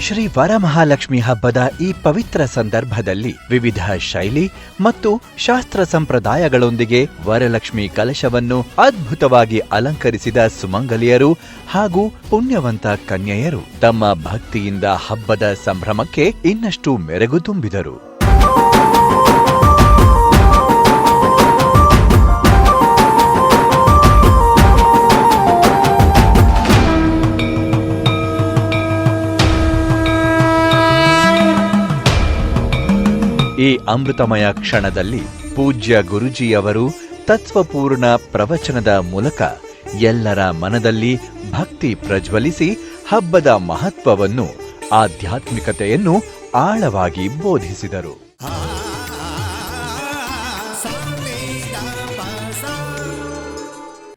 ಶ್ರೀ ವರಮಹಾಲಕ್ಷ್ಮಿ ಹಬ್ಬದ ಈ ಪವಿತ್ರ ಸಂದರ್ಭದಲ್ಲಿ ವಿವಿಧ ಶೈಲಿ ಮತ್ತು ಶಾಸ್ತ್ರ ಸಂಪ್ರದಾಯಗಳೊಂದಿಗೆ ವರಲಕ್ಷ್ಮಿ ಕಲಶವನ್ನು ಅದ್ಭುತವಾಗಿ ಅಲಂಕರಿಸಿದ ಸುಮಂಗಲಿಯರು ಹಾಗೂ ಪುಣ್ಯವಂತ ಕನ್ಯೆಯರು ತಮ್ಮ ಭಕ್ತಿಯಿಂದ ಹಬ್ಬದ ಸಂಭ್ರಮಕ್ಕೆ ಇನ್ನಷ್ಟು ಮೆರುಗು ತುಂಬಿದರು. ಈ ಅಮೃತಮಯ ಕ್ಷಣದಲ್ಲಿ ಪೂಜ್ಯ ಗುರುಜಿಯವರು ತತ್ವಪೂರ್ಣ ಪ್ರವಚನದ ಮೂಲಕ ಎಲ್ಲರ ಮನದಲ್ಲಿ ಭಕ್ತಿ ಪ್ರಜ್ವಲಿಸಿ ಹಬ್ಬದ ಮಹತ್ವವನ್ನು, ಆಧ್ಯಾತ್ಮಿಕತೆಯನ್ನು ಆಳವಾಗಿ ಬೋಧಿಸಿದರು.